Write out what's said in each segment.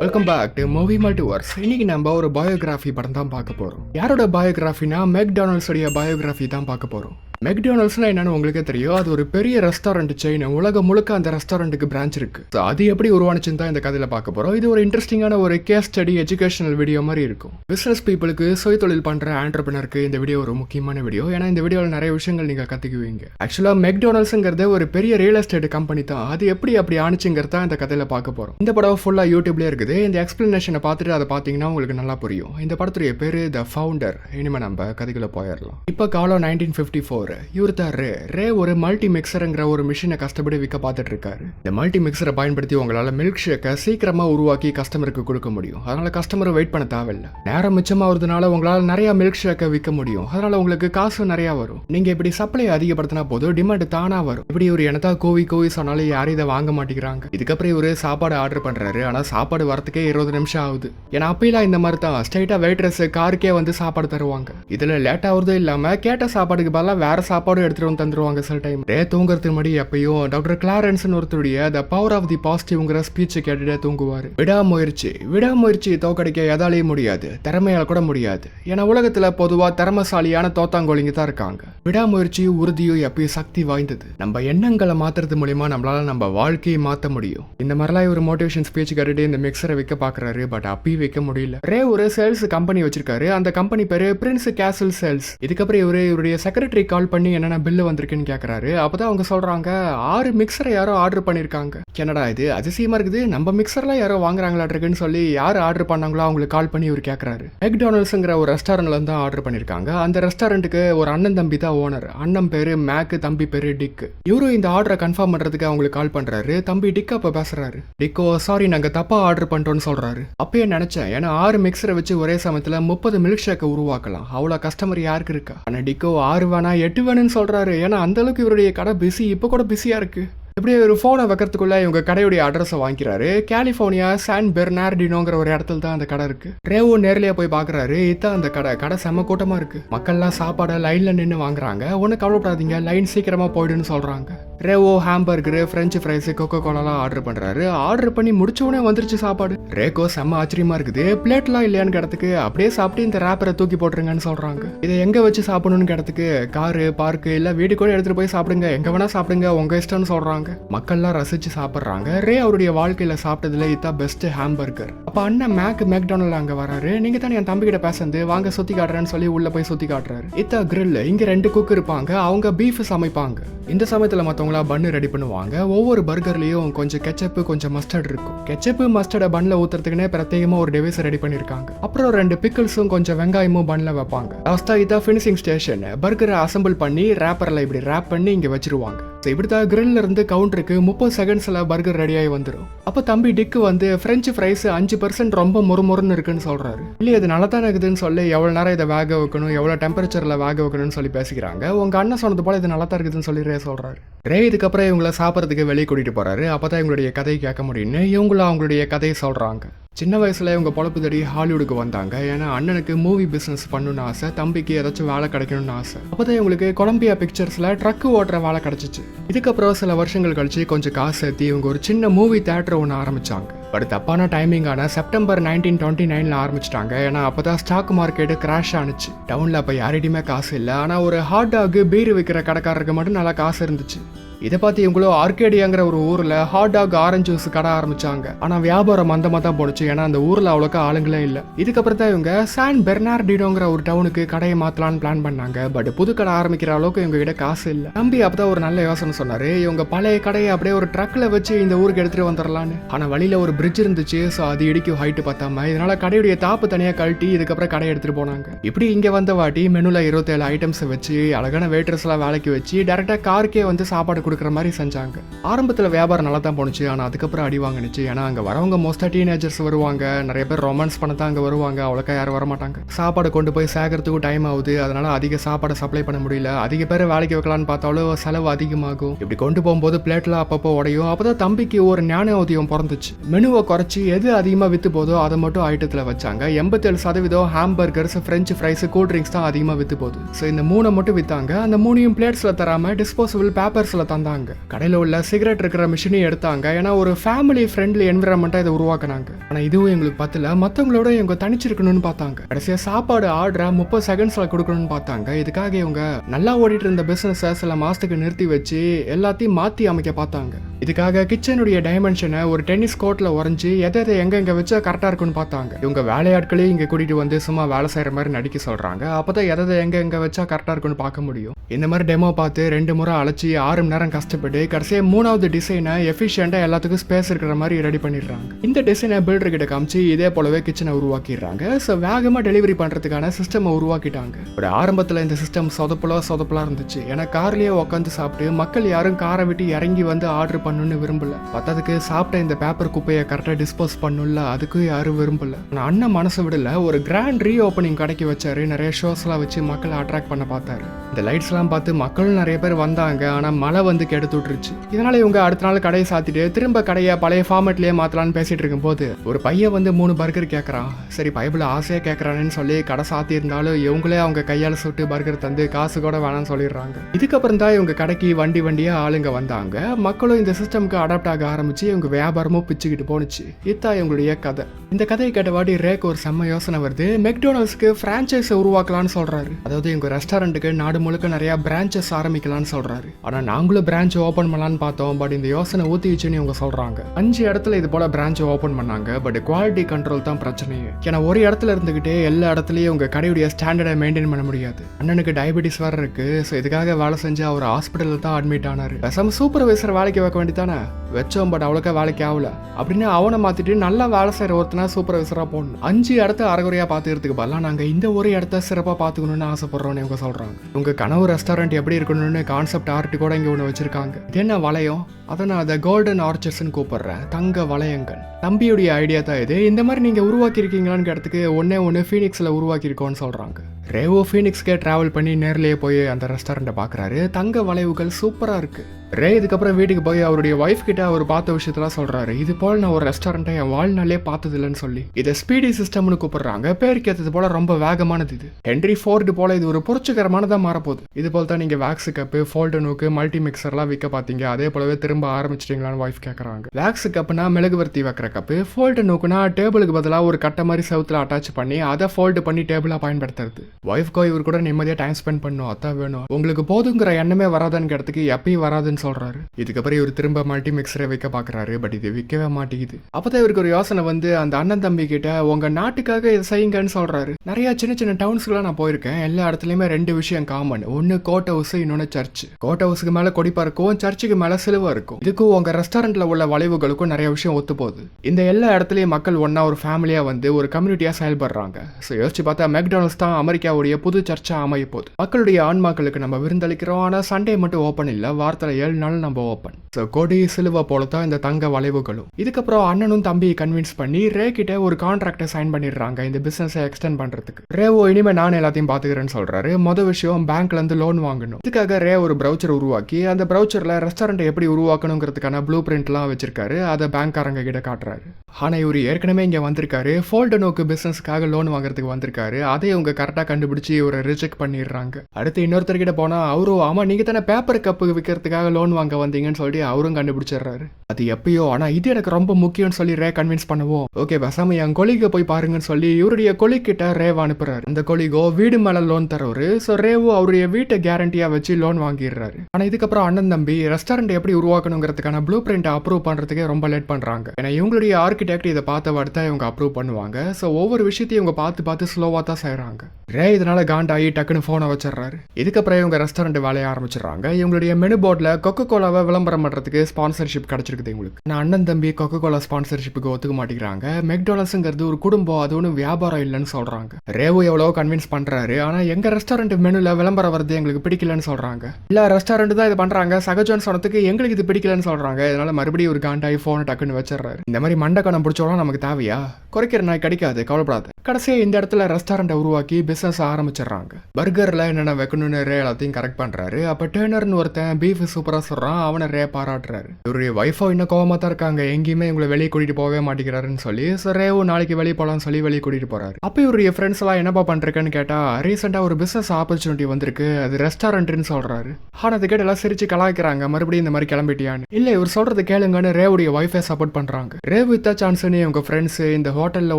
Welcome back to movie multiverse இன்னைக்கு நம்ம ஒரு பயோகிராஃபி படம் தான் பார்க்க போறோம். யாரோட பயோகிராஃபினா மெக்டானல்ஸ் உடைய பயோகிராஃபி தான் பார்க்க போறோம். மெக்டானல்ஸ்னா என்னன்னு உங்களுக்கே தெரியும். அது ஒரு பெரிய ரெஸ்டாரண்ட் செயின் உலகம் முழுக்க அந்த ரெஸ்டாரண்ட்டுக்கு பிரான்ச் இருக்கு. அது எப்படி உருவானுச்சுன்னு தான் இந்த கதையில பார்க்க போறோம். இது ஒரு இன்ட்ரெஸ்டிங்கான ஒரு கேஸ் ஸ்டடி எஜுகேஷனல் வீடியோ மாதிரி இருக்கும். பிசினஸ் பீப்புளுக்கு சுய தொழில் பண்ற ஆண்டர்பினருக்கு இந்த வீடியோ ஒரு முக்கியமான வீடியோ ஏன்னா இந்த வீடியோவில் நிறைய விஷயங்கள் நீங்க கத்துக்குவீங்க. ஆக்சுவலா மெக்டானல்ஸ்ங்கிறது ஒரு பெரிய ரியல் எஸ்டேட் கம்பெனி தான். அது எப்படி அப்படி ஆணுச்சுங்கிறத இந்த கதையில பார்க்க போறோம். இந்த படம் ஃபுல்லா யூடியூப்லேயே இருக்குது. இந்த எக்ஸ்பிளனேஷனை பார்த்துட்டு அதை பார்த்தீங்கன்னா உங்களுக்கு நல்லா புரியும். இந்த படத்துடைய பேரு த ஃபவுண்டர் இனிமே நம்ம கதைக்குள்ள போயிடலாம். இப்போ காலம் நைன்டீன் ஃபிஃப்டி ஃபோர் இவர் தான் ரே. ரே ஒரு மல்டி மிக்சருங்கிற ஒரு மிஷினை கஷ்டப்படி விற்க பார்த்துட்டு இருக்காரு இந்த மல்டி மிக்சரை பயன்படுத்தி உங்களால மில்க் ஷேக்கை சீக்கிரமா உருவாக்கி கஸ்டமருக்கு கொடுக்க முடியும். அதனால கஸ்டமரை வெயிட் பண்ண தேவையில்ல. நேரம் மிச்சமாகிறதுனால உங்களால நிறைய மில்க் ஷேக்கை விற்க முடியும். அதனால உங்களுக்கு காசு நிறைய வரும். நீங்க இப்படி சப்ளை அதிகப்படுத்தினா போதும் டிமாண்ட் தானா வரும். இப்படி ஒரு எனத்தா கோவி கோவி சொன்னாலும் யாரும் இதை வாங்க மாட்டேங்கிறாங்க. இதுக்கப்புறம் இவரு சாப்பாடு ஆர்டர் பண்றாரு. ஆனா சாப்பாடு வரத்துக்கே இருபது நிமிஷம் ஆகுது. ஏன்னா அப்பெல்லாம் இந்த மாதிரி தான். ஸ்ட்ரைட்டா வெயிட்ரஸ் காருக்கே வந்து சாப்பாடு தருவாங்க. இதுல லேட் ஆகுறதும் இல்லாம கேட்ட சாப்பாடுக்கு பதிலாக வேற சாப்பாடும் எடுத்துட்டு வந்து தந்துருவாங்க சில டைம் டே தூங்குறதுக்கு முன்னாடி எப்பயும் டாக்டர் கிளாரன்ஸ்னு ஒருத்தருடைய த பவர் ஆஃப் தி பாசிட்டிவ்ங்கிற ஸ்பீச்சை கேட்டுட்டே தூங்குவார். விடாமுயற்சி விடாமுயற்சி தோக்கடிக்க எதாலையும் முடியாது திறமையால கூட முடியாது. ஏன்னா உலகத்தில் பொதுவா திறமசாலியான தோத்தாங்கோலிங்க தான் இருக்காங்க. விடாமுயற்சியும் உறுதியும் எப்பயும் சக்தி வாய்ந்தது. நம்ம எண்ணங்களை மாத்துறது மூலியமா நம்மளால நம்ம வாழ்க்கையை மாத்த முடியும். இந்த மாதிரிலாம் ஒரு மோட்டிவேஷன் ஸ்பீச் கேட்டுட்டு இந்த மிக்சரை விற்க பாக்குறாரு பட் அப்பயும் விற்க முடியல. ரே ஒரு சேல்ஸ் கம்பெனி வச்சிருக்காரு. அந்த கம்பெனி பேரு பிரின்ஸ் கேசல் சேல்ஸ் இதுக்கப்புறம் இவரு இவருடைய செக்ரட்டரி கால் பண்ணி என்னென்ன பில்லு வந்திருக்குன்னு கேட்குறாரு அப்போ தான் அவங்க சொல்றாங்க ஆறு மிக்சரை யாரோ ஆர்டர் பண்ணிருக்காங்க. என்னடா இது அதிசயமா இருக்குது. நம்ம மிக்சர்லாம் யாரோ வாங்குறாங்களாட்ருக்குன்னு சொல்லி யார் ஆர்டர் பண்ணாங்களோ அவங்களுக்கு கால் பண்ணி இவர் கேட்குறாரு மெக்டானல்ஸுங்கிற ஒரு ரெஸ்டாரண்ட்ல தான் ஆர்டர் பண்ணியிருக்காங்க அந்த ரெஸ்டாரண்ட்டுக்கு ஒரு அண்ணன் தம்பி தான் ஓனர் அண்ணன் பேர் மேக்கு தம்பி பேரு டிக் இவரும் இந்த ஆர்டரை கன்ஃபார்ம் பண்றதுக்கு அவங்களுக்கு கால் பண்ணுறாரு தம்பி டிக் அப்போ பேசுகிறாரு டிக்கோ சாரி நாங்க தப்பாக ஆர்டர் பண்ணிட்டோம்னு சொல்றாரு. அப்பயே நினைச்சேன் ஏன்னா ஆறு மிக்சரை வச்சு ஒரே சமயத்தில் முப்பது மில்க் ஷேக்கை உருவாக்கலாம். அவ்வளோ கஸ்டமர் யாருக்கு இருக்கா? ஆனால் டிக்கோ ஆறு வேணா எட்டு வேணும்னு சொல்கிறாரு ஏன்னா அந்தளவுக்கு இவருடைய கடை பிஸி இப்போ கூட பிஸியாக இருக்குது இப்படியே ஒரு ஃபோனை வைக்கிறதுக்குள்ள இவங்க கடையுடைய அட்ரஸை வாங்கிக்கிறாரு. கலிஃபோர்னியா சான் பெர்னார்டினோங்கிற ஒரு இடத்துல தான் அந்த கடை இருக்குது ரேவோ நேர்லேயே போய் பார்க்குறாரு இதான் அந்த கடை. கடை செம்ம கூட்டமாக இருக்குது மக்கள்லாம் சாப்பாடை லைனில் நின்று வாங்குறாங்க. ஒன்றும் கவலைப்படாதீங்க. லைன் சீக்கிரமாக போயிடுன்னு சொல்கிறாங்க ரேவோ ஹாம்பர்கரு ஃப்ரெஞ்சு ஃப்ரைஸு கொக்கோ கோலாலாம் ஆர்டர் பண்ணுறாரு ஆர்டர் பண்ணி முடிச்சவொடனே வந்துருச்சு சாப்பாடு. ரேகோ செம்ம ஆச்சரியமா இருக்குது. பிளேட்லாம் இல்லையான்னு கிடத்துக்கு அப்படியே சாப்பிட்டு இந்த ரேப்பரை தூக்கி போட்டுருங்கன்னு சொல்கிறாங்க இதை எங்கே வச்சு சாப்பிடணும்னு கிடத்துக்கு காரு பார்க்கு இல்லை வீடு கூட எடுத்துகிட்டு போய் சாப்பிடுங்க. எங்கே வேணால் சாப்பிடுங்க உங்கள் இஷ்டம்னு சொல்கிறாங்க மக்கள்லாம் ரசிச்சு சாப்பிட்றாங்க. ரே அவருடைய வாழ்க்கையில் சாப்பிட்டதுல இதான் பெஸ்ட் ஹாம்பர்கர் அப்போ அண்ணன் மேக் மெக்டானல் அங்கே வராரு. நீங்கள் தானே என் தம்பிக்கிட்ட பேசந்து பேசுறது வாங்க சுற்றி காட்டுறேன்னு சொல்லி உள்ளே போய் சுற்றி காட்டுறாரு. இத்தா கிரில் இங்கே ரெண்டு குக் இருப்பாங்க. அவங்க பீஃப் சமைப்பாங்க. இந்த சமயத்தில் மற்றவங்க மத்தவங்களா பன்னு ரெடி பண்ணுவாங்க. ஒவ்வொரு பர்கர்லயும் கொஞ்சம் கெச்சப்பு கொஞ்சம் மஸ்டர்ட் இருக்கும். கெச்சப்பு மஸ்டர்டை பன்ல ஊத்துறதுக்குன்னே பிரத்யேகமா ஒரு டிவைஸ் ரெடி பண்ணிருக்காங்க. அப்புறம் ரெண்டு பிக்கிள்ஸும் கொஞ்சம் வெங்காயமும் பன்ல வைப்பாங்க. லாஸ்ட்டாக இதான் ஃபினிஷிங் ஸ்டேஷன் பர்கரை அசம்பிள் பண்ணி ரேப்பரில் இப்படி ரேப் பண்ணி இங்க வச்சிருவாங்க. So, இப்படிதான் கிரில்ல இருந்து கவுண்டருக்கு முப்பது செகண்ட்ஸில் பர்கர் ரெடியாகி வந்துடும் அப்போ தம்பி டிக்கு வந்து ஃப்ரெஞ்சு ஃப்ரைஸ் அஞ்சு பர்சன்ட் ரொம்ப முறுமுறுன்னு இருக்குன்னு சொல்கிறாரு இல்லை இது நல்லா தானே இருக்குதுன்னு சொல்லி. எவ்வளோ நேரம் இதை வேக வைக்கணும்? எவ்வளோ டெம்பரேச்சரில் வேக வைக்கணும்னு சொல்லி பேசிக்கிறாங்க. உங்கள் அண்ணன் சொன்னது போல் இது நல்லா தான் இருக்குதுன்னு சொல்லி ரே சொல்கிறாரு ரே இதுக்கப்புறம் இவங்கள சாப்பிட்றதுக்கு வெளியே கூட்டிட்டு அப்போ தான் இவங்களுடைய கதையை கேட்க முடியும்னு இவங்களும் அவங்களுடைய கதையை சொல்கிறாங்க சின்ன வயசில் இவங்க பொழப்பு தேடி ஹாலிவுட்டுக்கு வந்தாங்க. ஏன்னா அண்ணனுக்கு மூவி பிஸ்னஸ் பண்ணணும்னு ஆசை தம்பிக்கு ஏதாச்சும் வேலை கிடைக்கணும்னு ஆசை. அப்பதான் இவங்களுக்கு கொலம்பியா பிக்சர்ஸில் ட்ரக் ஓட்டுற வேலை கிடச்சிச்சு. இதுக்கப்புறம் சில வருஷங்கள் கழிச்சு கொஞ்சம் காசு சேர்த்து இவங்க ஒரு சின்ன மூவி தேட்டர் ஒன்று ஆரம்பித்தாங்க பட் தப்பான டைமிங்கான செப்டம்பர் நைன்டீன் டுவெண்ட்டி நைனில் ஆரம்பிச்சிட்டாங்க. ஏன்னா அப்பதான் ஸ்டாக் மார்க்கெட்டு கிராஷ் ஆனுச்சு. டவுனில் அப்போ யாரிடையுமே காசு இல்லை. ஆனால் ஒரு ஹாட் டாக் பீர் விற்கிற கடைக்காரருக்கு மட்டும் நல்லா காசு இருந்துச்சு. இதை பார்த்து இவங்களும் ஆர்கேடியாங்கிற ஒரு ஊரில் ஹாட் டாக் ஆரஞ்சு ஜூஸ் கடை ஆரம்பிச்சாங்க. ஆனால் வியாபாரம் மந்தமா தான் போனுச்சு ஏன்னா அந்த ஊரில் அவ்வளோக்கா ஆளுங்களே இல்லை. இதுக்கப்புறம் தான் இவங்க சான் பெர்னார்டினோங்கிற ஒரு டவுனுக்கு கடையை மாற்றலான்னு பிளான் பண்ணாங்க. பட் புது கடை ஆரம்பிக்கிற அளவுக்கு இவங்க கிட்ட காசு இல்லை. தம்பி அப்பதான் ஒரு நல்ல யோசனை சொன்னாரு. இவங்க பழைய கடையை அப்படியே ஒரு ட்ரக்கில் வச்சு இந்த ஊருக்கு எடுத்துட்டு வந்துடலான்னு ஆனால் வழியில் ஒரு பிரிட்ஜ் இருந்துச்சு ஸோ அது இடிக்கும் ஹைட் பார்த்தாம இதனால கடையுடைய தாப்பு தனியாக கழட்டி இதுக்கப்புறம் கடை எடுத்துகிட்டு போனாங்க. இப்படி இங்கே வந்த வாட்டி மெனுல இருபத்தேழு ஐட்டம்ஸை வச்சு அழகான வெயிட்ரஸ்லாம் வேலைக்கு வச்சு டேரெக்டாக காருக்கே வந்து சாப்பாடு கொடுக்குற மாதிரி செஞ்சாங்க. ஆரம்பத்தில் வியாபாரம் நல்லா தான் போணுச்சு ஆனால் அதுக்கப்புறம் அடி வாங்கினுச்சு. ஏன்னா அங்கே வரவங்க மோஸ்ட்டாக டீனேஜர்ஸ் வருவாங்க. நிறைய பேர் ரொமான்ஸ் பண்ண தான் அங்கே வருவாங்க. அவ்வளோக்கா யாரும் வர மாட்டாங்க சாப்பாடு கொண்டு போய் சேர்க்கறதுக்கும் டைம் ஆகுது. அதனால அதிக சாப்பாடை சப்ளை பண்ண முடியல. அதிக பேர் வேலைக்கு வைக்கலான்னு பார்த்தாலும் செலவு அதிகமாகும். இப்படி கொண்டு போகும்போது பிளேட்லாம் அப்பப்போ உடையும். அப்போ தான் தம்பிக்கு ஒரு ஞான உதயம் பிறந்துச்சு. மெனு மெனுவை குறைச்சி எது அதிகமாக விற்று போதோ அதை மட்டும் ஐட்டத்தில் வச்சாங்க. எண்பத்தேழு சதவீதம் hamburgers French fries cool drinks தான் அதிகமாக வித்து போகுது. ஸோ இந்த மூணை மட்டும் விற்றாங்க அந்த மூணையும் பிளேட்ஸில் தராமல் டிஸ்போசபிள் பேப்பர்ஸில் தந்தாங்க. கடையில் உள்ள சிகரெட் இருக்கிற மிஷினையும் எடுத்தாங்க. ஏன்னா ஒரு ஃபேமிலி ஃப்ரெண்ட்லி என்விரான்மெண்ட்டாக இதை உருவாக்குனாங்க. ஆனால் இதுவும் எங்களுக்கு பத்தல. மற்றவங்களோட இவங்க தனிச்சிருக்கணும்னு பார்த்தாங்க. கடைசியாக சாப்பாடு ஆர்டரை முப்பது செகண்ட்ஸில் கொடுக்கணும்னு பார்த்தாங்க. இதுக்காக இவங்க நல்லா ஓடிட்டு இருந்த பிஸ்னஸை சில மாதத்துக்கு நிறுத்தி வச்சு எல்லாத்தையும் மாற்றி அமைக்க பார்த்தாங்க. இதுக்காக கிச்சனுடைய டைமென்ஷனை ஒரு டென்னிஸ் கோர்ட்டில் உறைஞ்சி எதை எதை எங்கே எங்க வச்சா கரெக்டாக இருக்கும்னு பார்த்தாங்க. இவங்க வேலையாட்களையும் இங்கே கூட்டிகிட்டு வந்து சும்மா வேலை செய்கிற மாதிரி நடிக்க சொல்கிறாங்க அப்போ தான் எதை எதை எங்கே வச்சா கரெக்டாக இருக்கும்னு பார்க்க முடியும். இந்த மாதிரி டெமோ பார்த்து ரெண்டு முறை அழைச்சி ஆறு மணி நேரம் கஷ்டப்பட்டு கடைசியாக மூணாவது டிசைனை எஃபிஷியண்டாக எல்லாத்துக்கும் ஸ்பேஸ் இருக்கிற மாதிரி ரெடி பண்ணிடுறாங்க. இந்த டிசைனை பில்டர் கிட்ட காமிச்சு இதே போலவே கிச்சனை உருவாக்கிடுறாங்க. ஸோ வேகமாக டெலிவரி பண்ணுறதுக்கான சிஸ்டமை உருவாக்கிட்டாங்க. ஒரு ஆரம்பத்தில் இந்த சிஸ்டம் சொதப்பலாக சொதப்பலாக இருந்துச்சு. ஏன்னா கார்லேயே உட்காந்து சாப்பிட்டு மக்கள் யாரும் காரை விட்டு இறங்கி வந்து ஆர்டர் பண்ணணும்னு விரும்பல. பத்ததுக்கு சாப்பிட்ட இந்த பேப்பர் குப்பையை கரெக்டாக டிஸ்போஸ் பண்ணும்ல அதுக்கும் யாரும் விரும்பல. நான் அண்ணன் மனசு விடல ஒரு கிராண்ட் ரீ ஓப்பனிங் கடைக்கு வச்சாரு. நிறைய ஷோஸ்லாம் வச்சு மக்களை அட்ராக்ட் பண்ண பார்த்தாரு. இந்த லைட்ஸ்லாம் பார்த்து மக்களும் நிறைய பேர் வந்தாங்க. ஆனால் மழை வந்து கெடுத்து விட்டுருச்சு இதனால இவங்க அடுத்த நாள் கடையை சாத்திட்டு திரும்ப கடையை பழைய ஃபார்மேட்லயே மாத்தலாம்னு பேசிட்டு இருக்கும்போது ஒரு பையன் வந்து மூணு பர்கர் கேட்கறான் சரி பைபிள் ஆசையாக கேட்கறானேன்னு சொல்லி கடை சாத்தி இருந்தாலும் இவங்களே அவங்க கையால் சுட்டு பர்கர் தந்து காசு கூட வேணாம்னு சொல்லிடுறாங்க. இதுக்கப்புறம் தான் இவங்க கடைக்கு வண்டி வண்டியாக ஆளுங்க வந்தாங்க. மக்களும் இந்த சிஸ்டம்க்கு அடாப்ட் ஆக ஆரம்பிச்சு இவங்க வியாபாரமும் பிச்சுக்கிட்டு போணுச்சு. இதுதான் இவங்களுடைய கதை. இந்த கதையை கேட்டவாடி ரேக் ஒரு செம்ம யோசனை வருது. மெக்டோனல்ஸ்க்கு ஃப்ரான்ச்சைஸை உருவாக்கலாம்னு சொல்றாரு. அதாவது இவங்க ரெஸ்டாரண்ட்டுக்கு நாடு முழுக்க நிறையா பிரான்ச்சஸ் ஆரம்பிக்கலாம்னு சொல்கிறாரு ஆனால் நாங்களும் பிரான்ச் ஓப்பன் பண்ணலாம்னு பார்த்தோம். பட் இந்த யோசனை ஊத்திச்சுன்னு இவங்க சொல்கிறாங்க அஞ்சு இடத்துல இது போல் பிரான்ச் ஓப்பன் பண்ணாங்க. பட் குவாலிட்டி கண்ட்ரோல் தான் பிரச்சனையே. ஏன்னா ஒரு இடத்துல இருந்துக்கிட்டே எல்லா இடத்துலையும் உங்கள் கடையுடைய ஸ்டாண்டர்டை மெயின்டைன் பண்ண முடியாது. அண்ணனுக்கு டயபெட்டிஸ் வேறு இருக்குது ஸோ இதுக்காக வேலை செஞ்சு அவர் ஹாஸ்பிட்டலில் தான் அட்மிட் ஆனார். பேசாம சூப்பர்வைசர் வேலைக்கு வைக்க வேண்டியதானே வச்சோம் பட் அவ்வளோக்கா வேலைக்கு ஆகல. அப்படின்னு அவனை மாற்றிட்டு நல்லா வேலை செய்கிற ஒருத்தனா சூப்பர்வைசராக போடணும். அஞ்சு இடத்த அறகுறையாக பார்த்துக்கிறதுக்கு பதிலாக நாங்கள் இந்த ஒரு இடத்த சிறப்பாக பார்த்துக்கணும்னு ஆசைப்படுறோம்னு இவங்க சொல்கிறாங்க உங்க கனவு ரெஸ்டாரண்ட் எப்படி இருக்கணும்னு கான்செப்ட் ஆர்ட் கூட இங்கே ஒன்று வச்சிருக்காங்க. இது என்ன வளையம்? அதை நான் அதை கோல்டன் ஆர்ச்சர்ஸ்னு கூப்பிடுறேன். தங்க வளையங்கள். தம்பியுடைய ஐடியா தான் இது. இந்த மாதிரி நீங்கள் உருவாக்கியிருக்கீங்களான்னு கேட்டதுக்கு ஒன்னே ஒன்று ஃபீனிக்ஸில் உருவாக்கியிருக்கோன்னு சொல்கிறாங்க ரேவோ ஃபீனிக்ஸ்க்கே ட்ராவல் பண்ணி நேர்லேயே போய் அந்த ரெஸ்டாரண்ட்டை பார்க்குறாரு தங்க வளைவுகள் சூப்பராக இருக்குது ரே இதுக்கப்புறம் வீட்டுக்கு போய் அவருடைய ஒய்ஃப் கிட்ட அவர் பார்த்த விஷயத்தெல்லாம் சொல்றாரு. இது போல் நான் ஒரு ரெஸ்டாரண்ட்டை என் வாழ்நாளே பார்த்ததில்லைன்னு சொல்லி. இதை ஸ்பீடி சிஸ்டம்னு கூப்பிடுறாங்க. பேருக்கு ஏற்றது போல ரொம்ப வேகமானது இது. ஹென்ரி ஃபோர்டு போல இது ஒரு புரட்சிகரமானதாக மாறப்போகுது. இது போல தான் நீங்க வேக்ஸ் கப்பு ஃபோல்டு நோக்கு மல்டி மிக்சர்லாம் விற்க பார்த்தீங்க அதே போலவே திரும்ப ஆரம்பிச்சிட்டீங்களான்னு ஒய்ஃப் கேட்குறாங்க வேக்ஸ் கப்புனா மெழுகுவர்த்தி வைக்கிற கப்பு ஃபோல்டு நோக்குனா டேபிளுக்கு பதிலாக ஒரு கட்டை மாதிரி சவுத்தில் அட்டாச் பண்ணி அதை ஃபோல்டு பண்ணி டேபிளாக பயன்படுத்துறது. ஒய்ஃப்கோ இவர் கூட நிம்மதியாக டைம் ஸ்பெண்ட் பண்ணும். அதான் வேணும். உங்களுக்கு போதுங்கிற எண்ணமே வராதுன்னு இடத்துக்கு எப்பயும் வராதுன்னு சொல்றாரு. இதுக்கப்புறம் இவர் திரும்ப மல்டி மிக்சரை வைக்க பார்க்கறாரு பட் இது விற்கவே மாட்டேங்குது. அப்பதான் இவருக்கு ஒரு யோசனை வந்து அந்த அண்ணன் தம்பி கிட்ட உங்க நாட்டுக்காக இதை செய்யுங்கன்னு சொல்றாரு. நிறைய சின்ன சின்ன டவுன்ஸ்க்குலாம் நான் போயிருக்கேன். எல்லா இடத்துலயுமே ரெண்டு விஷயம் காமன் ஒன்னு கோட் ஹவுஸ் இன்னொன்னு சர்ச் கோட் ஹவுஸுக்கு மேலே கொடிப்பா இருக்கும் சர்ச்சுக்கு மேல சிலுவை இருக்கும். இதுக்கும் உங்க ரெஸ்டாரண்ட்ல உள்ள வளைவுகளுக்கும் நிறைய விஷயம் ஒத்து போகுது. இந்த எல்லா இடத்துலயும் மக்கள் ஒன்றா ஒரு ஃபேமிலியா வந்து ஒரு கம்யூனிட்டியா செயல்படுறாங்க. ஸோ யோசிச்சு பார்த்தா மெக்டானல்ஸ் தான் அமெரிக்காவுடைய புது சர்ச்சா அமைய போகுது. மக்களுடைய ஆன்மாக்களுக்கு நம்ம விருந்தளிக்கிறோம். ஆனால் சண்டே மட்டும் ஓப்பன் இல்ல. வாரத்தில் ஏழு நாள் நம்ம ஓப்பன் ஸோ கொடி சிலுவை போல தான் இந்த தங்க வளைவுகளும். இதுக்கப்புறம் அண்ணனும் தம்பி கன்வின்ஸ் பண்ணி ரே கிட்ட ஒரு கான்ட்ராக்டை சைன் பண்ணிடுறாங்க இந்த பிசினஸை எக்ஸ்டெண்ட் பண்றதுக்கு. ரேவோ இனிமே நான் எல்லாத்தையும் பாத்துக்கிறேன்னு சொல்றாரு. மொதல் விஷயம் பேங்க்ல இருந்து லோன் வாங்கணும். இதுக்காக ரே ஒரு ப்ரௌச்சர் உருவாக்கி அந்த ப்ரௌச்சர்ல ரெஸ்டாரண்ட் எப்படி உருவாக்கணுங்கிறதுக்கான ப்ளூ பிரிண்ட்லாம் வச்சிருக்காரு. அதை பேங்க்காரங்க கிட்ட காட்டுறாரு. ஆனால் இவர் ஏற்கனவே இங்க வந்திருக்காரு. ஃபோல்டு நோக்கு பிசினஸ்க்காக லோன் வாங்குறதுக்கு வந்திருக்காரு. அதை இவங்க கரெக்டா கண்டுபிடிச்சு இவரை ரிஜெக்ட் பண்ணிடுறாங்க. அடுத்து இன்னொருத்தர்கிட்ட போனா அவரும் ஆமா நீங்க தானே பேப்பர் கப்பு விற்கிறதுக்காக லோன் வாங்க வந்தீங்கன்னு சொல்லி அவரும் கண்டுபிடிச்சிடுறாரு. அது எப்பயோ ஆனா இது எனக்கு ரொம்ப முக்கியம்னு சொல்லி ரே கன்வின்ஸ் பண்ணுவோம். ஓகே பசாம என் கொலிக போய் பாருங்கன்னு சொல்லி இவருடைய கொலிக்கிட்ட ரேவ் அனுப்புறாரு. அந்த கொலிகோ வீடு மேல லோன் தரவரு ஸோ ரேவோ அவருடைய வீட்டை கேரண்டியா வச்சு லோன் வாங்கிடுறாரு. ஆனா இதுக்கப்புறம் அண்ணன் தம்பி ரெஸ்டாரண்ட் எப்படி உருவாக்கணுங்கிறதுக்கான ப்ளூ பிரிண்ட் அப்ரூவ் பண்றதுக்கே ரொம்ப லேட் பண்றாங்க. ஏன்னா இவங்களுடைய ஆர்கிடெக்ட் இதை பார்த்த வார்த்தை இவங்க அப்ரூவ் பண்ணுவாங்க. ஸோ ஒவ்வொரு விஷயத்தையும் இவங்க பார்த்து பார்த்து ஸ்லோவா தான் செய்கிறாங்க ரே இதனால காண்டாகி டக்குன்னு போனை வச்சிடுறாரு. இதுக்கப்புறம் இவங்க ரெஸ்டாரண்ட் வேலைய ஆரம்பிச்சிடுறாங்க. இவங்களுடைய மெனு போர்டில் கொக்கோ கோலாவை விளம்பரம் பண்ணுறதுக்கு ஸ்பான்சர்ஷிப் கிடச்சிருக்குது எங்களுக்கு. நான் அண்ணன் தம்பி கொக்கோ கோலா ஸ்பான்சர்ஷிப்புக்கு ஒத்துக்க மாட்டேங்கிறாங்க. மெக்டோனல்ஸுங்கிறது ஒரு குடும்பம் அது ஒன்றும் வியாபாரம் இல்லைன்னு சொல்கிறாங்க ரேவு எவ்வளோ கன்வின்ஸ் பண்ணுறாரு ஆனால் எங்கள் ரெஸ்டாரண்ட் மெனுவில் விளம்பரம் வருது எங்களுக்கு பிடிக்கலன்னு சொல்கிறாங்க இல்லை ரெஸ்டாரண்ட் தான் இது பண்ணுறாங்க சகஜோன்னு சொன்னதுக்கு எங்களுக்கு இது பிடிக்கலன்னு சொல்கிறாங்க இதனால் மறுபடியும் ஒரு காண்டாகி ஃபோனை டக்குன்னு வச்சிடுறாரு. இந்த மாதிரி மண்டக்கணம் பிடிச்சோன்னா நமக்கு தேவையா? குறைக்கிற நாய் கிடைக்காது கவலைப்படாத. கடைசியா இந்த இடத்துல ரெஸ்டாரண்ட்டை உருவாக்கி பிசினஸ் ஆரம்பிச்சிடுறாங்க. பர்கர்ல என்னென்ன வைக்கணும்னு ரே எல்லாத்தையும் கரெக்ட் பண்றாரு. அப்ப டேர்னர்னு ஒருத்தன் பீஃப் சூப்பரா சொல்றான் அவனை ரே பாராட்டுறாரு. இவருடைய ஒய்ஃபோ இன்னும் கோவமாக தான் இருக்காங்க. எங்கேயுமே இவங்களை வெளியே கூட்டிட்டு போகவே மாட்டேங்கிறாருன்னு சொல்லி ஸோ ரேவும் நாளைக்கு வெளியே போகலாம்னு சொல்லி வெளியே கூட்டிட்டு போறாரு. அப்போ இவருடைய ஃப்ரெண்ட்ஸ் எல்லாம் என்னப்பா பண்ணுறேன்னு கேட்டா ரீசெண்டா ஒரு பிசினஸ் ஆப்பர்ச்சுனிட்டி வந்திருக்கு. அது ரெஸ்டாரண்ட்னு சொல்றாரு. ஆனால் அது கேட்டு எல்லாம் சிரிச்சு கலாய்க்கிறாங்க. மறுபடியும் இந்த மாதிரி கிளம்பிட்டியான்னு. இல்ல இவர் சொல்றது கேளுங்கன்னு ரேவுடைய ஒய்ஃபை சப்போர்ட் பண்றாங்க. ரே வித்தா சான்ஸ்னு உங்க ஃப்ரெண்ட்ஸ் இந்த ஹோட்டலில்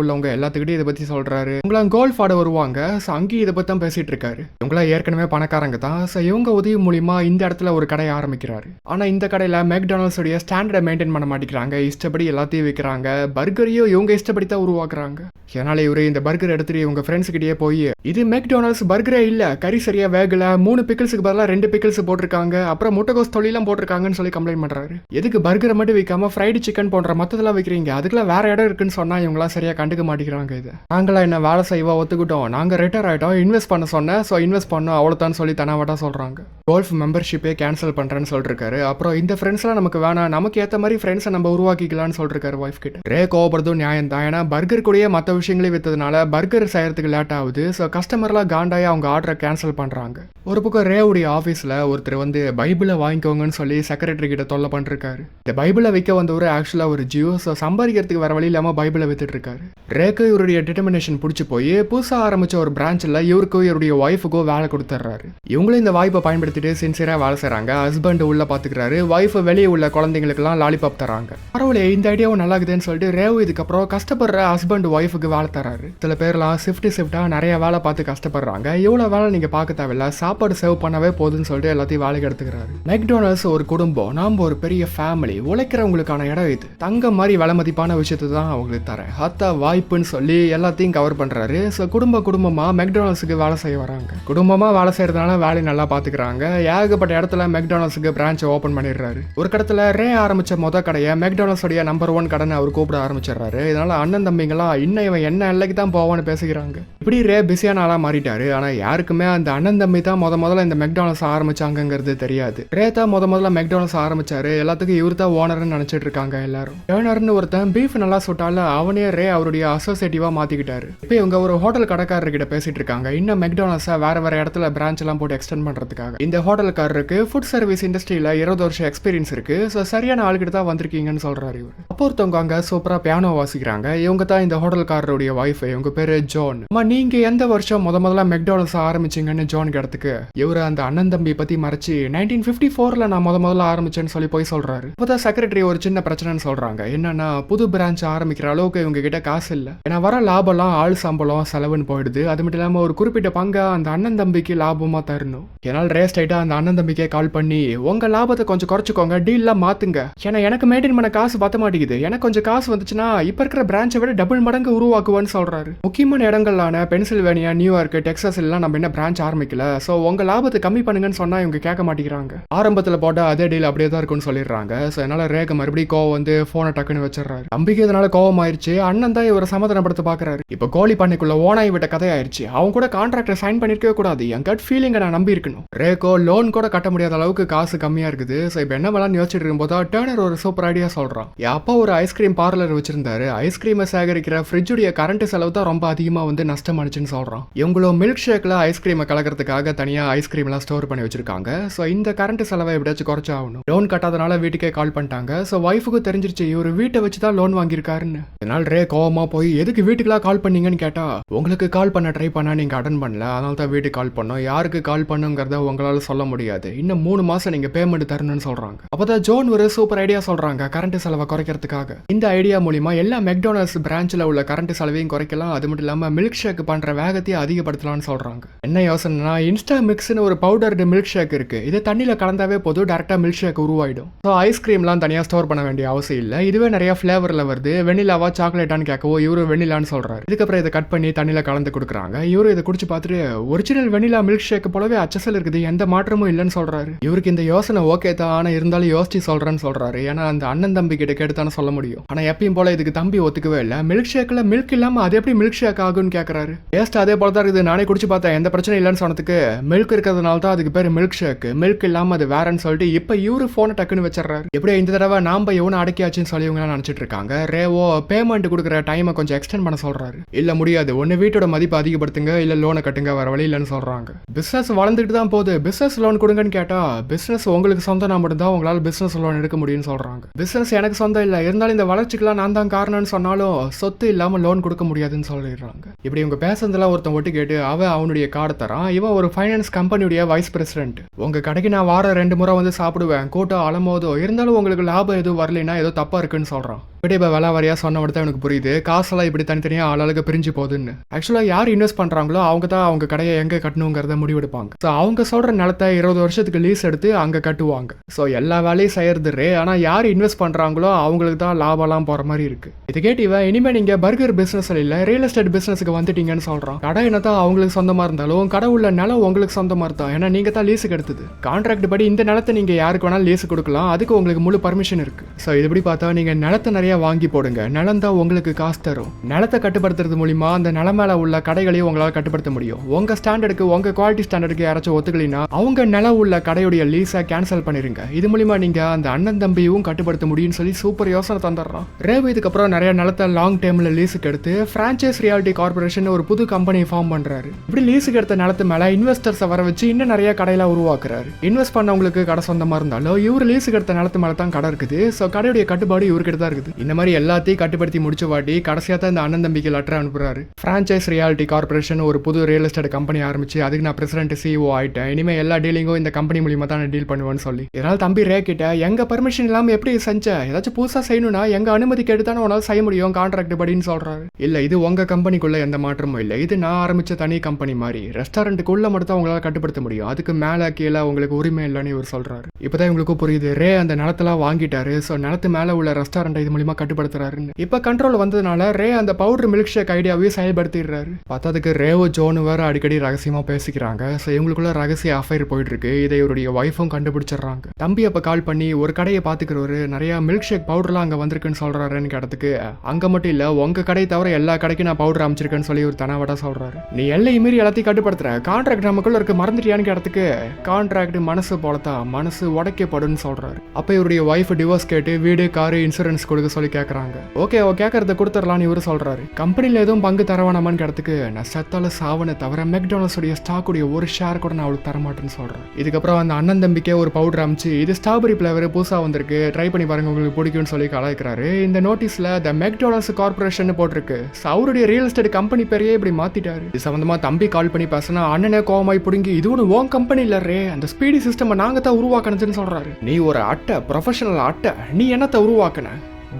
உள்ளவங்க எல்லாத்துக்கிட்டையும் இதை பத்தி சொல்றாரு. இவங்களாம் கோல்ஃப் ஆட வருவாங்க. ஸோ அங்கேயும் இதை பற்றி தான் பேசிட்டு இருக்காரு இவங்களாம் ஏற்கனவே பணக்காரங்க தான். ஸோ இவங்க உதவி மூலிமா இந்த இடத்துல ஒரு கடை ஆரம்பிக்கிறாரு. ஆனால் இந்த கடையில மெக்டானல்ஸுடைய ஸ்டாண்டர்டை மெயின்டைன் பண்ண மாட்டேங்கிறாங்க. இஷ்டப்படி எல்லாத்தையும் விற்கிறாங்க பர்கரையும் இவங்க இஷ்டப்படி தான் உருவாக்குறாங்க. அதனால இவரு இந்த பர்கர் எடுத்துட்டு இவங்க ஃப்ரெண்ட்ஸ்கிட்டயே போய் இது மெக்டானல்ஸ் பர்கரே இல்லை. கறி சரியா வேகல. மூணு பிக்கிள்ஸுக்கு பதிலாக ரெண்டு பிக்கிள்ஸ் போட்டிருக்காங்க. அப்புறம் முட்டைகோஸ் தொழிலாம் போட்டிருக்காங்கன்னு சொல்லி கம்ப்ளைண்ட் பண்ணுறாரு எதுக்கு பர்கரை மட்டும் விற்காம ஃப்ரைடு சிக்கன் போன்ற மத்ததெல்லாம் விற்கிறீங்க அதுக்கெல்லாம் வேற இடம் இருக்குன்னு சொன்னா இவங்களாம் சரியா கண்டுக்க மாட்டேங்கிறாங்க இது. நாங்களா என்ன வேலை செய்வா ஒத்துக்கிட்டோம். நாங்கள் ரிட்டையர் ஆகிட்டோம் இன்வெஸ்ட் பண்ண சொன்னேன் ஸோ இன்வெஸ்ட் பண்ணோம் அவ்வளோதான் சொல்லி தனாவட்டா சொல்கிறாங்க கோல்ஃப் மெம்பர்ஷிப்பே கேன்சல் பண்ணுறேன்னு சொல்லிருக்காரு. அப்புறம் இந்த ஃப்ரெண்ட்ஸ்லாம் நமக்கு வேணாம். நமக்கு ஏற்ற மாதிரி ஃப்ரெண்ட்ஸை நம்ம உருவாக்கிக்கலாம்னு சொல்லிருக்காரு ஒய்ஃப் கிட்ட. ரே கோவப்படுறதும் நியாயம் தான் ஏன்னா பர்கர் கூடயே மற்ற விஷயங்களையும் வித்ததுனால பர்கர் செய்யறதுக்கு லேட் ஆகுது. ஸோ கஸ்டமர்லாம் காண்டாயி அவங்க ஆர்டரை கேன்சல் பண்ணுறாங்க ஒரு பக்கம் ரேவுடைய ஆஃபீஸில் ஒருத்தர் வந்து பைபிளை வாங்கிக்கோங்கன்னு சொல்லி செக்ரட்டரி கிட்ட தொல்லை பண்ணிருக்காரு. இந்த பைபிளை விற்க வந்தவர் ஆக்சுவலாக ஒரு ஜியோ ஸோ சம்பாதிக்கிறதுக்கு வர வழி இல்லாமல் பைபிளை வித்துட்டு இருக்காரு. ரேக்கு இவருடைய டிட்டர்மினேஷன் பிடிச்சி போய் புதுசாக ஆரம்பிச்ச ஒரு பிரான்ச்சில் இவருக்கோ இவருடைய ஒய்ஃபுக்கோ வேலை கொடுத்துட்றாரு இவங்களும் இந்த வாய்ப்பை பயன்படுத்திட்டு சின்சியராக வேலை செய்கிறாங்க ஹஸ்பண்ட் உள்ள பார்த்துக்கிறாரு ஒய்ஃப் வெளியே உள்ள குழந்தைங்களுக்குலாம் லாலிபாப் தராங்க பரவாயில்ல இந்த ஐடியாவும் நல்லா இருக்குதுன்னு சொல்லிட்டு ரேவு இதுக்கப்புறம் கஷ்டப்படுற ஹஸ்பண்ட் ஒய்ஃபுக்கு வேலை தராரு சில பேர்லாம் ஷிஃப்ட் ஷிஃப்டாக நிறைய வேலை பார்த்து கஷ்டப்படுறாங்க. இவ்வளோ வேலை நீங்கள் பார்க்க தேவையில்ல. சாப்பாடு சேவ் பண்ணவே போதுன்னு சொல்லிட்டு எல்லாத்தையும் வேலைக்கு எடுத்துக்கிறாரு. மெக்டோனல்ஸ் ஒரு குடும்பம். நாம் ஒரு பெரிய ஃபேமிலி உழைக்கிறவங்களுக்கான இடம் இது. தங்க மாதிரி விலை மதிப்பான விஷயத்தை தான் அவங்களுக்கு தரேன். ஹத்தா வாய்ப்புன்னு சொல்லி எல்லாத்தையும் கவர் பண்ணுறாரு ஸோ குடும்ப குடும்பமாக மெக்டானல்ஸுக்கு வேலை செய்ய வராங்க. குடும்பமாக வேலை செய்கிறதுனால வேலையை நல்லா பார்த்துக்கிறாங்க. ஏகப்பட்ட இடத்துல மெக்டோனல்ஸுக்கு பிரான்ச்சை ஓப்பன் பண்ணிடுறாரு. ஒரு கடத்தில் ரே ஆரம்பிச்ச மொத கடையை மெக்டோனல்ஸோடைய நம்பர் ஒன் கடைன்னு அவர் கூப்பிட ஆரம்பிச்சிடுறாரு. இதனால் அண்ணன் தம்பிங்களாம் இன்னும் இவன் என்ன எல்லைக்கு தான் போவான்னு பேசிக்கிறாங்க. இப்படி ரே பிஸியான ஆளாக மாறிட்டாரு. ஆனால் யாருக்குமே அந்த அண்ணன் தம்பி தான் முத முதல்ல இந்த மெக்டானல்ஸ் ஆரம்பிச்சாங்கங்கிறது தெரியாது. ரே தான் முத முதல்ல மெக்டானல்ஸ் ஆரம்பிச்சாரு. எல்லாத்துக்கும் இவர் தான் ஓனர்னு நினச்சிட்டு இருக்காங்க எல்லாரும். டேர்னர்னு ஒருத்தன் பீஃப் நல்லா சுட்டால அவனே ஓனரே அவருடைய அசோசியேட்டிவாக மாத்திக்கிட்டாரு. இப்போ இவங்க ஒரு ஹோட்டல் கடைக்காரர்கிட்ட பேசிட்டு இருக்காங்க. இன்னும் மெக்டானல்ஸை வேற வேற இடத்துல பிரான்ச் எல்லாம் போட்டு எக்ஸ்டெண்ட் பண்றதுக்காக. இந்த ஹோட்டல்காரருக்கு ஃபுட் சர்வீஸ் இண்டஸ்ட்ரியில இருபது வருஷம் எக்ஸ்பீரியன்ஸ் இருக்கு. ஸோ சரியான ஆளுகிட்ட தான் வந்திருக்கீங்கன்னு சொல்றாரு இவர். அப்போ ஒருத்தவங்க அங்கே சூப்பரா பியானோ வாசிக்கிறாங்க. இவங்க தான் இந்த ஹோட்டல்காரருடைய ஒய்ஃப் இவங்க பேரு ஜோன். அம்மா நீங்க எந்த வருஷம் முத முதல்ல மெக்டானல்ஸ் ஆரம்பிச்சீங்கன்னு ஜோன் கிடத்துக்கு இவர் அந்த அண்ணன் தம்பி பத்தி மறைச்சி நைன்டீன் ஃபிஃப்டி ஃபோர்ல நான் முத முதல்ல ஆரம்பிச்சேன்னு சொல்லி போய் சொல்றாரு. தான் செக்ரட்டரி ஒரு சின்ன பிரச்சனைன்னு சொல்றாங்க. என்னன்னா புது பிரான்ச் ஆரம்பிக்கிற அளவுக்கு இவங்க கிட்ட காசு இல்லை. ஏன்னா வர லாபம்லாம் ஆள் சம்பளம் செலவுன்னு போயிடுது. அது மட்டும் இல்லாமல் ஒரு குறிப்பிட்ட பங்கை அந்த அண்ணன் தம்பிக்கு லாபமா தரணும். என்னால் ரேஸ் ஆயிட்டா அந்த அண்ணன் தம்பிக்கே கால் பண்ணி உங்க லாபத்தை கொஞ்சம் குறைச்சிக்கோங்க டீல்லாம் மாத்துங்க. ஏன்னா எனக்கு மெயின்டைன் பண்ண காசு பத்த மாட்டேங்குது. எனக்கு கொஞ்சம் காசு வந்துச்சுன்னா இப்போ இருக்கிற பிரான்ச்சை விட டபுள் மடங்கு உருவாக்குவேன்னு சொல்கிறாரு முக்கியமான இடங்களான பென்சில்வேனியா நியூயார்க் டெக்ஸஸ் எல்லாம் நம்ம என்ன பிரான்ச் ஆரம்பிக்கல. ஸோ உங்கள் லாபத்தை கம்மி பண்ணுங்கன்னு சொன்னால் இவங்க கேட்க மாட்டேங்கிறாங்க. ஆரம்பத்தில் போட்டால் அதே டீல் அப்படியே தான் இருக்கும்னு சொல்லிடுறாங்க. ஸோ என்னால் ரேக மறுபடியும் கோவம் வந்து ஃபோனை டக்குன்னு வச்சிடுறாரு. நம்பிக்கை இதனால கோவம் ஆயிருச்சு அண்ணன் தான் இவரை சமாதானப்படுத்த பாக்குறாரு இப்போ கோழி பண்ணைக்குள்ள ஓனாய் விட்ட கதையாயிருச்சு. அவங்க கூட கான்ட்ராக்டர் சைன் பண்ணிருக்கவே கூடாது. என் கட் ஃபீலிங்கை நான் நம்பி இருக்கணும் ரேகோ லோன் கூட கட்ட முடியாத அளவுக்கு காசு கம்மியா இருக்குது. ஸோ இப்போ என்ன பண்ணலாம்னு யோசிச்சுட்டு இருக்கும்போது டேர்னர் ஒரு சூப்பர் ஐடியா சொல்றான். என் அப்பா ஒரு ஐஸ்கிரீம் பார்லர் வச்சிருந்தாரு. ஐஸ்கிரீமை சேகரிக்கிற ஃப்ரிட்ஜுடைய கரண்ட் செலவு தான் ரொம்ப அதிகமா வந்து நஷ்டமானுச்சுன்னு சொல்றான். இவங்களோ மில்க் ஷேக்ல ஐஸ்கிரீமை கலக்கிறதுக்காக தனியா ஐஸ்கிரீம்லாம் ஸ்டோர் பண்ணி வச்சிருக்காங்க. ஸோ இந்த கரண்ட் செலவை எப்படியாச்சும் குறைச்சாகணும். லோன் கட்டாதனால வீட்டுக்கே கால் பண்ணிட்டாங்க. ஸோ ஒய்ஃபுக்கு தெரிஞ்சிருச்சு இவர் வீட்டை வச்சு தான் லோன் வாங்கியிருக்காருன்னு. இதனால் ரே கோவமா போய் எதுக்கு வீட்டுக்குலாம் கால் பண்ணீங்கன்னு கேட்டா உங்களுக்கு கால் பண்ண ட்ரை பண்ணா நீங்க அட்டன் பண்ணல அதனால தான் வீட்டுக்கு கால் பண்ணோம். யாருக்கு கால் பண்ணுங்கிறத உங்களால சொல்ல முடியாது. இன்னும் மூணு மாசம் நீங்க பேமெண்ட் தரணும்னு சொல்றாங்க. அப்பதான் ஜோன் ஒரு சூப்பர் ஐடியா சொல்றாங்க கரண்ட் செலவை குறைக்கிறதுக்காக. இந்த ஐடியா மூலியமா எல்லா மெக்டோனல்ஸ் பிரான்ச்சில் உள்ள கரண்ட் செலவையும் குறைக்கலாம். அது மட்டும் இல்லாமல் மில்க் ஷேக் பண்ற வேகத்தையும் அதிகப்படுத்தலாம்னு சொல்றாங்க. என்ன யோசனைனா இன்ஸ்டா மிக்ஸ்னு ஒரு பவுடர்டு மில்க் ஷேக் இருக்கு. இது தண்ணியில் கலந்தாவே போதும் டேரெக்டாக மில்க் ஷேக் உருவாயிடும். ஸோ ஐஸ்கிரீம்லாம் தனியா ஸ்டோர் பண்ண வேண்டிய அவசியம் இல்லை. இதுவே நிறைய ஃப்ளேவரில் வருது. வெண்ணிலாவா சாக்லேட்டான்னு கேட்கவோ இவரு வெண்ணிலான்னு சொல்றாரு. இதுக்கப்புறம் இதை கட் பண்ணி தண்ணியில கலந்து கொடுக்குறாங்க. இவரு இதை குடிச்சு பார்த்துட்டு ஒரிஜினல் வெண்ணிலா மில்க் ஷேக் போலவே அச்சசல் இருக்குது எந்த மாற்றமும் இல்லைன்னு சொல்றாரு. இவருக்கு இந்த யோசனை ஓகே தான் ஆனா இருந்தாலும் யோசிச்சு சொல்றேன்னு சொல்றாரு. ஏன்னா அந்த அண்ணன் தம்பி கிட்ட கேட்டுத்தானே சொல்ல முடியும். ஆனா எப்பயும் போல இதுக்கு தம்பி ஒத்துக்கவே இல்லை. மில்க் ஷேக்ல மில்க் இல்லாம அது எப்படி மில்க் ஷேக் ஆகும்னு கேட்கறாரு டேஸ்ட் அதே போல தான் இருக்குது. நானே குடிச்சு பார்த்தேன். எந்த பிரச்சனையும் இல்லைன்னு சொன்னதுக்கு மில்க் இருக்கிறதுனால தான் அதுக்கு பேர் மில்க் ஷேக் மில்க் இல்லாம அது வேறன்னு சொல்லிட்டு இப்ப இவரு போனை டக்குன்னு வச்சிடறாரு. எப்படியோ இந்த தடவை நாம எவனும் அடக்கியாச்சுன்னு சொல்லி இவங்க நினைச்சிட்டு இருக்காங்க. ரேவோ பேமெண்ட் கொடுக்க கொடுக்குற டைமை கொஞ்சம் எக்ஸ்டெண்ட் பண்ண சொல்கிறாரு இல்லை முடியாது. ஒன்று வீட்டோட மதிப்பு அதிகப்படுத்துங்க இல்லை லோனை கட்டுங்க வர வழி இல்லைன்னு சொல்கிறாங்க பிஸ்னஸ் வளர்ந்துட்டு தான் போகுது. பிஸ்னஸ் லோன் கொடுங்கன்னு கேட்டால் பிஸ்னஸ் உங்களுக்கு சொந்தம்னா மட்டும்தான் உங்களால் பிஸ்னஸ் லோன் எடுக்க முடியும்னு சொல்கிறாங்க பிஸ்னஸ் எனக்கு சொந்தம் இல்லை. இருந்தாலும் இந்த வளர்ச்சிக்கெல்லாம் நான் தான் காரணம்னு சொன்னாலும் சொத்து இல்லாமல் லோன் கொடுக்க முடியாதுன்னு சொல்லிடுறாங்க. இப்படி இவங்க பேசுறதெல்லாம் ஒருத்தன் ஒட்டு கேட்டு அவன் அவனுடைய கார்டை தரான். இவன் ஒரு ஃபைனான்ஸ் கம்பெனியுடைய வைஸ் பிரசிடென்ட் உங்கள் கடைக்கு நான் வாரம் ரெண்டு முறை வந்து சாப்பிடுவேன். கூட்டம் அலமோதோ இருந்தாலும் உங்களுக்கு லாபம் எதுவும் வரலைன்னா ஏதோ தப்பாக இருக்குன்னு சொல்கிறான் இப்படி இப்போ வேலை வரையா சொன்ன தான் எனக்கு புரியுது. காசெல்லாம் இப்படி தனித்தனியாக ஆளாளுக்கு பிரிஞ்சு போகுதுன்னு. ஆக்சுவலாக யார் இன்வெஸ்ட் பண்ணுறாங்களோ அவங்க தான் அவங்க கடையை எங்கே கட்டணுங்கிறத முடிவெடுப்பாங்க. ஸோ அவங்க சொல்கிற நிலத்தை இருபது வருஷத்துக்கு லீஸ் எடுத்து அங்கே கட்டுவாங்க. ஸோ எல்லா வேலையும் செய்யறது ரே. ஆனால் யார் இன்வெஸ்ட் பண்ணுறாங்களோ அவங்களுக்கு தான் லாபம்லாம் போகிற மாதிரி இருக்குது இது கேட்டு இவன் இனிமேல் நீங்கள் பர்கர் பிஸ்னஸ் இல்லை ரியல் எஸ்டேட் பிஸ்னஸுக்கு வந்துட்டீங்கன்னு சொல்கிறான் கடை என்ன தான் அவங்களுக்கு சொந்தமாக இருந்தாலும் கடை உள்ள நிலம் உங்களுக்கு சொந்தமாக இருந்தா ஏன்னா நீங்கள் தான் லீஸுக்கு எடுத்தது. கான்ட்ராக்ட் படி இந்த நிலத்தை நீங்கள் யாருக்கு வேணாலும் லீஸு கொடுக்கலாம். அதுக்கு உங்களுக்கு முழு பர்மிஷன் இருக்குது ஸோ இதுபடி பார்த்தா நீங்கள் நிலத்தை நிறைய வாங்கி போடுங்க. நிலம் தான் உங்களுக்கு காசு தரும். நிலத்தை கட்டுப்படுத்துறது மூலிமா அந்த நிலம் மேலே உள்ள கடைகளையும் உங்களால் கட்டுப்படுத்த முடியும். உங்கள் ஸ்டாண்டர்டுக்கு உங்கள் குவாலிட்டி ஸ்டாண்டர்டுக்கு யாராச்சும் ஒத்துக்கலைன்னா அவங்க நிலம் உள்ள கடையுடைய லீஸை கேன்சல் பண்ணிருங்க. இது மூலிமா நீங்கள் அந்த அண்ணன் தம்பியும் கட்டுப்படுத்த முடியும்னு சொல்லி சூப்பர் யோசனை தந்துடுறோம் ரேவு இதுக்கப்புறம் நிறைய நிலத்தை லாங் டேர்மில் லீஸுக்கு எடுத்து ஃப்ரான்ச்சைஸ் ரியாலிட்டி கார்பரேஷன் ஒரு புது கம்பெனி ஃபார்ம் பண்ணுறாரு இப்படி லீஸுக்கு எடுத்த நிலத்து மேலே இன்வெஸ்டர்ஸை வர வச்சு இன்னும் நிறைய கடையெல்லாம் உருவாக்குறாரு. இன்வெஸ்ட் பண்ணவங்களுக்கு கடை சொந்தமாக இருந்தாலும் இவர் லீஸுக்கு எடுத்த நிலத்து மேலே தான் கடை இருக்குது. ஸோ கடையுடைய கட்டுப்பாடு இவர்கிட்ட தான் இருக்குது. இந்த மாதிரி எல்லாத்தையும் கட்டுப்படுத்தி முடிச்ச வாட்டி கடைசியாக தான் இந்த அண்ணன் தம்பிக்கு லெட்டர் அனுப்புறாரு. ஃப்ரான்ச்சைஸ் ரியாலிட்டி கார்பரேஷன் ஒரு புது ரியல் எஸ்டேட் கம்பெனி ஆரம்பிச்சு அதுக்கு நான் பிரசிடென்ட் சிஓ ஆயிட்டேன். இனிமேல் எல்லா டீலிங்கும் இந்த கம்பெனி மூலியமாக தான் நான் டீல் பண்ணுவேன்னு சொல்லி. இதனால் தம்பி ரே கிட்ட எங்க பர்மிஷன் இல்லாமல் எப்படி செஞ்ச? ஏதாச்சும் புதுசாக செய்யணும்னா எங்க அனுமதி கேட்டு தானே உன்னால் செய்ய முடியும் கான்ட்ராக்ட் படின்னு சொல்றாரு. இல்ல இது உங்க கம்பெனிக்குள்ள எந்த மாற்றமும் இல்லை. இது நான் ஆரம்பிச்ச தனி கம்பெனி மாதிரி. ரெஸ்டாரண்ட்டுக்குள்ள மட்டும் தான் உங்களால் கட்டுப்படுத்த முடியும். அதுக்கு மேலே கீழே உங்களுக்கு உரிமை இல்லைன்னு இவர் சொல்றாரு. இப்போதான் உங்களுக்கு புரியுது ரே அந்த நிலத்தெல்லாம் வாங்கிட்டாரு. ஸோ நிலத்து மேலே உள்ள ரெஸ்டாரண்ட் இது மூலியமா கட்டுப்படுத்துறாருன்னு. இப்போ கண்ட்ரோல் வந்ததுனால ரே அந்த பவுடர் மில்க் ஷேக் ஐடியாவே செயல்படுத்திடுறாரு. பார்த்ததுக்கு ரேவோ ஜோனு வேற அடிக்கடி ரகசியமா பேசிக்கிறாங்க. ஸோ இவங்களுக்குள்ள ரகசிய அஃபைர் போயிட்டு இருக்கு இதை இவருடைய ஒய்ஃபும் கண்டுபிடிச்சிடுறாங்க. தம்பி அப்ப கால் பண்ணி ஒரு கடையை பாத்துக்கிறவரு நிறைய மில்க் ஷேக் பவுடர்லாம் அங்க வந்திருக்குன்னு சொல்றாருன்னு கேட்டதுக்கு அங்க மட்டும் இல்ல உங்க கடை தவிர எல்லா கடைக்கும் நான் பவுடர் அமைச்சிருக்கேன்னு சொல்லி ஒரு தனவாடா சொல்றாரு. நீ எல்லையை மீறி எல்லாத்தையும் கட்டுப்படுத்துற. கான்ட்ராக்ட் நமக்குள்ள இருக்கு. மறந்துட்டியான்னு கேட்டதுக்கு கான்ட்ராக்ட் மனசு போலத்தான். மனசு உடைக்கப்படும் சொல்றாரு. அப்ப இவருடைய ஒய்ஃப் டிவோர்ஸ் கேட்டு வீடு காரு இன்சூரன்ஸ் கொடுக்க சொல்லி கேட்குறாங்க ஓகே அவ கேட்கறத கொடுத்துடலாம்னு இவரு சொல்றாரு. கம்பெனியில் எதுவும் பங்கு தரவேணாமான்னு கிடத்துக்கு நான் சத்தால சாவனை தவிர மெக்டானல்ஸ் ஸ்டாக்குடைய ஸ்டாக் உடைய ஒரு ஷேர் கூட நான் அவளுக்கு தரமாட்டேன்னு சொல்றேன். இதுக்கப்புறம் அந்த அண்ணன் தம்பிக்கே ஒரு பவுடர் அமைச்சு இது ஸ்ட்ராபெரி ஃப்ளேவர் புதுசாக வந்திருக்கு ட்ரை பண்ணி பாருங்க உங்களுக்கு பிடிக்கும்னு சொல்லி கலாய்க்கிறாரு. இந்த நோட்டீஸில் த மெக்டானல்ஸ் கார்பரேஷன் போட்டிருக்கு. அவருடைய ரியல் எஸ்டேட் கம்பெனி பேரையே இப்படி மாத்திட்டாரு. இது சம்பந்தமா தம்பி கால் பண்ணி பேசினா அண்ணனே கோவமாய் பிடுங்கி இது ஒன்று உன் கம்பெனி இல்ல ரே அந்த ஸ்பீடி சிஸ்டம் நாங்க தான் உருவாக்கணுச்சுன்னு சொல்றாரு. நீ ஒரு அட்டை ப்ரொஃபஷனல் அட்டை நீ என்னத்தை உருவாக்குன?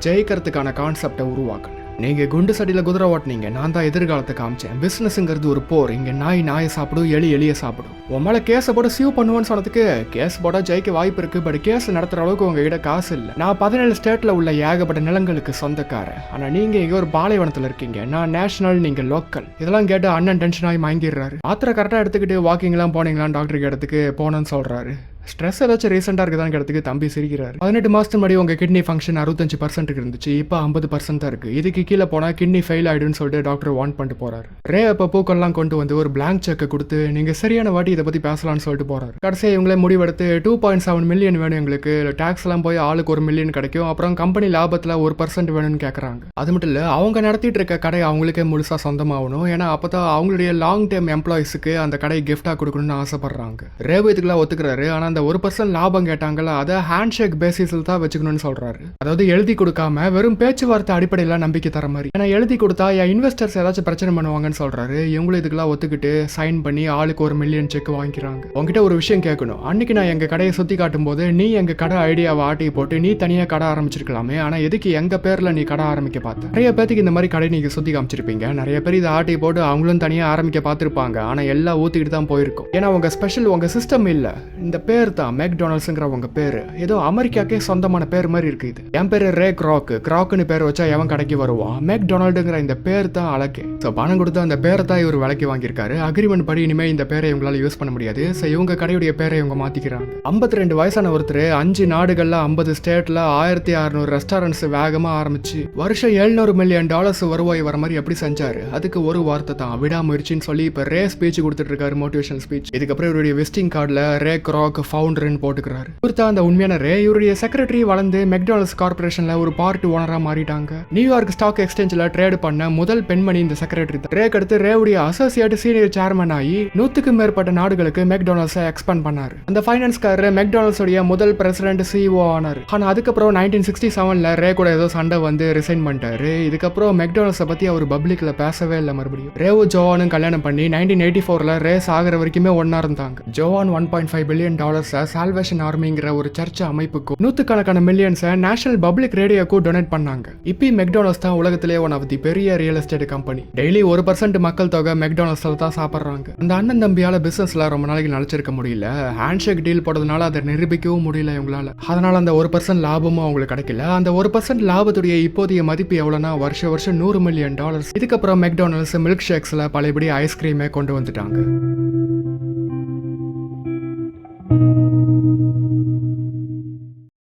ஜெயிக்கிறதுக்கான கான்செப்டை உருவாக்கணும் நீங்கள் குண்டு சடியில் குதிரை ஓட்டுனீங்க நான் தான் எதிர்காலத்தை காமிச்சேன். பிசினஸ்ங்கிறது ஒரு போர். இங்கே நாய் நாயை சாப்பிடும் எலி எலிய சாப்பிடும் உன் மேலே கேஸை போட்டு சீவ் பண்ணுவேன்னு சொன்னதுக்கு கேஸ் போட ஜெயிக்க வாய்ப்பு இருக்குது பட் கேஸ் நடத்துகிற அளவுக்கு உங்ககிட்ட காசு இல்லை. நான் பதினேழு ஸ்டேட்டில் உள்ள ஏகப்பட்ட நிலங்களுக்கு சொந்தக்காரன். ஆனால் நீங்கள் இங்கே ஒரு பாலைவனத்தில் இருக்கீங்க. நான் நேஷனல் நீங்கள் லோக்கல் இதெல்லாம் கேட்டு அண்ணன் டென்ஷன் ஆகி வாங்கிடுறாரு மாத்திரை கரெக்டாக எடுத்துக்கிட்டு வாக்கிங்லாம் போனீங்களான்னு டாக்டர் இடத்துக்கு? போனேன்னு சொல்கிறாரு ஸ்ட்ரெஸ் ஏதாச்சும் ரீசெண்டாக இருக்குதான்னு கேட்டதுக்கு தம்பி சிரிக்கிறார். பதினெட்டு மாதத்துக்கு முன்னாடி உங்கள் கிட்னி ஃபங்க்ஷன் அறுபத்தஞ்சு பர்சன்ட் இருந்துச்சு. இப்போ ஐம்பது பர்சன்ட் தான் இருக்குது இதுக்கு கீழே போனால் கிட்னி ஃபெயில் ஆகிடுன்னு சொல்லிட்டு டாக்டர் வான் பண்ணிட்டு போறாரு. ரே அப்போ பூக்கள்லாம் கொண்டு வந்து ஒரு பிளாங்க் செக்கை கொடுத்து நீங்கள் சரியான வாட்டி இதை பற்றி பேசலாம்னு சொல்லிட்டு போறாரு. கடைசியாக இவங்களே முடிவெடுத்து டூ பாயிண்ட் செவன் மில்லியன் வேணும் எங்களுக்கு. டேக்ஸ் எல்லாம் போய் ஆளுக்கு ஒரு மில்லியன் கிடைக்கும். அப்புறம் கம்பெனி லாபத்தில் ஒரு பர்சன்ட் வேணும்னு கேட்குறாங்க அது மட்டும் இல்லை அவங்க நடத்திட்டு இருக்க கடை அவங்களுக்கே முழுசாக சொந்தமாகணும். ஏன்னா அப்போ தான் அவங்களுடைய லாங் டேர்ம் எம்ப்ளாயிஸுக்கு அந்த கடையை கிஃப்டாக கொடுக்கணும்னு ஆசைப்படுறாங்க. ரேவு இதுக்கெல்லாம் ஒத்துக்கிறாரு. ஆனால் அந்த ஒரு பர்சன்ட் லாபம் கேட்டாங்களா அதை ஹேண்ட் ஷேக் பேசிஸில் தான் வச்சுக்கணும்னு சொல்கிறாரு அதாவது எழுதி கொடுக்காம வெறும் பேச்சுவார்த்தை அடிப்படையில் நம்பிக்கை தர மாதிரி. ஏன்னா எழுதி கொடுத்தா என் இன்வெஸ்டர்ஸ் ஏதாச்சும் பிரச்சனை பண்ணுவாங்கன்னு சொல்கிறாரு இவங்களும் இதுக்கெல்லாம் ஒத்துக்கிட்டு சைன் பண்ணி ஆளுக்கு ஒரு மில்லியன் செக் வாங்கிக்கிறாங்க. உங்ககிட்ட ஒரு விஷயம் கேட்கணும். அன்னைக்கு நான் எங்கள் கடையை சுற்றி காட்டும் போது நீ எங்கள் கடை ஐடியாவை ஆட்டி போட்டு நீ தனியாக கடை ஆரம்பிச்சிருக்கலாமே. ஆனால் எதுக்கு எங்கள் பேரில் நீ கடை ஆரம்பிக்க பார்த்த? நிறைய பேத்துக்கு இந்த மாதிரி கடை நீங்கள் சுற்றி காமிச்சிருப்பீங்க. நிறைய பேர் இதை ஆட்டி போட்டு அவங்களும் தனியாக ஆரம்பிக்க பார்த்துருப்பாங்க. ஆனால் எல்லாம் ஊற்றிக்கிட்டு தான் போயிருக்கும். ஏன்னா உங்கள் ஸ்பெஷல் உங்கள் சிஸ்டம் இல்லை. இந்த பேர் தான் மெக்டொனால்ட்ஸுங்கிற பேர். பேரு ஏதோ அமெரிக்காக்கே சொந்தமான பேர் மாதிரி இருக்கு இது. என் பேர் ரே கிராக் கிராக்னு பேர் வச்சா எவன் கடைக்கு வருவான்? மெக்டொனால்டுங்கிற இந்த பேர் தான் அழகு. ஸோ பணம் கொடுத்து அந்த பேரை தான் இவர் விலைக்கு வாங்கியிருக்காரு. அக்ரிமெண்ட் படி இனிமேல் இந்த பேரை இவங்களால யூஸ் பண்ண முடியாது. ஸோ இவங்க கடையுடைய பேரை இவங்க மாத்திக்கிறாங்க. ஐம்பத்தி ரெண்டு வயசான ஒருத்தர் அஞ்சு நாடுகள்ல ஐம்பது ஸ்டேட்ல ஆயிரத்தி அறுநூறு ரெஸ்டாரண்ட்ஸ் வேகமா ஆரம்பிச்சு வருஷம் எழுநூறு மில்லியன் டாலர்ஸ் வருவாய் வர மாதிரி எப்படி செஞ்சாரு? அதுக்கு ஒரு வார்த்தை தான். விடாமுயற்சின்னு சொல்லி இப்போ ரே ஸ்பீச் கொடுத்துட்டு இருக்காரு மோட்டிவேஷனல் ஸ்பீச் இதுக்கப்புறம் இவருடைய விசிட்டிங் கார்டில் ரே கிராக் ஃபவுண்டர்னு போட்டுக்கிறாரு. இவர் தான் அந்த உண்மையான ரே. இவருடைய செக்ரட்டரி வளர்ந்து மெக்டானல்ஸ் கார்பரேஷன்ல ஒரு பார்ட் ஓனரா மாறிட்டாங்க. நியூயார்க் ஸ்டாக் எக்ஸ்சேஞ்சில் ட்ரேட் பண்ண முதல் பெண்மணி இந்த செக்ரட்டரி தான். ரேக் அடுத்து ரேவுடைய அசோசியேட் சீனியர் சேர்மன் ஆகி நூத்துக்கும் மேற்பட்ட நாடுகளுக்கு மெக்டானல்ஸை எக்ஸ்பேண்ட் பண்ணாரு. அந்த ஃபைனான்ஸ்காரர் மெக்டானல்ஸ் உடைய முதல் பிரசிடென்ட் சிஇஓ ஆனார். ஆனா அதுக்கப்புறம் நைன்டீன் சிக்ஸ்டி செவன்ல ரே கூட ஏதோ சண்டை வந்து ரிசைன் பண்ணிட்டாரு. இதுக்கப்புறம் மெக்டானல்ஸை பத்தி அவர் பப்ளிக்ல பேசவே இல்லை மறுபடியும். ரேவு ஜோவானும் கல்யாணம் பண்ணி நைன்டீன் எயிட்டி ஃபோர்ல ரே சாகிற வரைக்குமே ஒன்னா இருந்தாங்க. Joan one point five billion dollar டாலர்ஸை salvation ஆர்மிங்கிற ஒரு சர்ச் அமைப்புக்கும் நூற்றுக்கணக்கான மில்லியன்ஸை நேஷனல் பப்ளிக் ரேடியோக்கும் டொனேட் பண்ணாங்க. இப்போ மெக்டானல்ஸ் தான் உலகத்திலே ஒன் ஆஃப் தி பெரிய ரியல் எஸ்டேட் கம்பெனி டெய்லி ஒரு பர்சன்ட் மக்கள் தொகை மெக்டானல்ஸில் தான் சாப்பிட்றாங்க. அந்த அண்ணன் தம்பியால் பிஸ்னஸில் ரொம்ப நாளைக்கு நினச்சிருக்க முடியல. ஹேண்ட்ஷேக் டீல் போடுறதுனால அதை நிரூபிக்கவும் முடியல இவங்களால. அதனால அந்த ஒரு பர்சன்ட் லாபமும் அவங்களுக்கு கிடைக்கல. அந்த ஒரு பர்சன்ட் லாபத்துடைய இப்போதைய மதிப்பு எவ்வளோனா வருஷ வருஷம் நூறு மில்லியன் டாலர்ஸ் இதுக்கப்புறம் மெக்டானல்ஸ் மில்க் ஷேக்ஸில் பழையபடி ஐஸ்கிரீமே கொண்டு வந்துட்டாங்க.